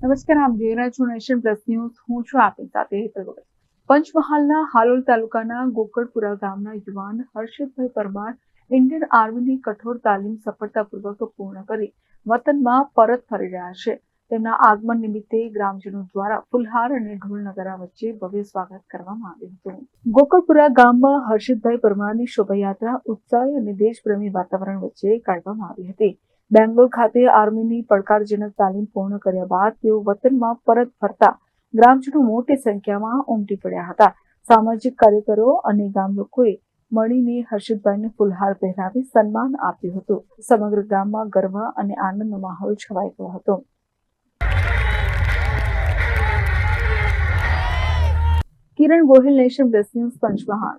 નમસ્કાર, આપ જોઈ રહ્યા છો નેશન પ્લસ ન્યૂઝ. હું છું આપની સાથે હેતલ પંચમહાલના હાલોલ તાલુકાના ગોકળપુરા ગામના યુવાન હર્ષદભાઈ પરમાર ઇન્ડિયન આર્મીની કઠોર તાલીમ સફળતાપૂર્વક પૂર્ણ કરી વતનમાં પરત ફરી રહ્યા છે. તેમના આગમન નિમિત્તે ગ્રામજનો દ્વારા ફુલહાર અને ઢોલ વચ્ચે ભવ્ય સ્વાગત કરવામાં આવ્યું હતું. ગોકળપુરા ગામમાં હર્ષદભાઈ પરમારની શોભાયાત્રા, ઉત્સાહ અને દેશપ્રેમી વાતાવરણ વચ્ચે કાઢવામાં આવી હતી. બેંગ્લોર ખાતે આર્મીની પડકારજનક તાલીમ પૂર્ણ કર્યા બાદ તેઓ વતનમાં પરત ફરતા ગ્રામજનો મોટી સંખ્યામાં ઉમટી પડ્યા હતા. સામાજિક કાર્યકરો અને ગામ લોકોએ મળીને હર્ષદભાઈને ફુલહાર પહેરાવી સન્માન આપ્યું હતું. સમગ્ર ગામમાં ગર્વ અને આનંદનો માહોલ છવાઈ ગયો હતો. Kiran Gohil Nation Plus News Panchmahal.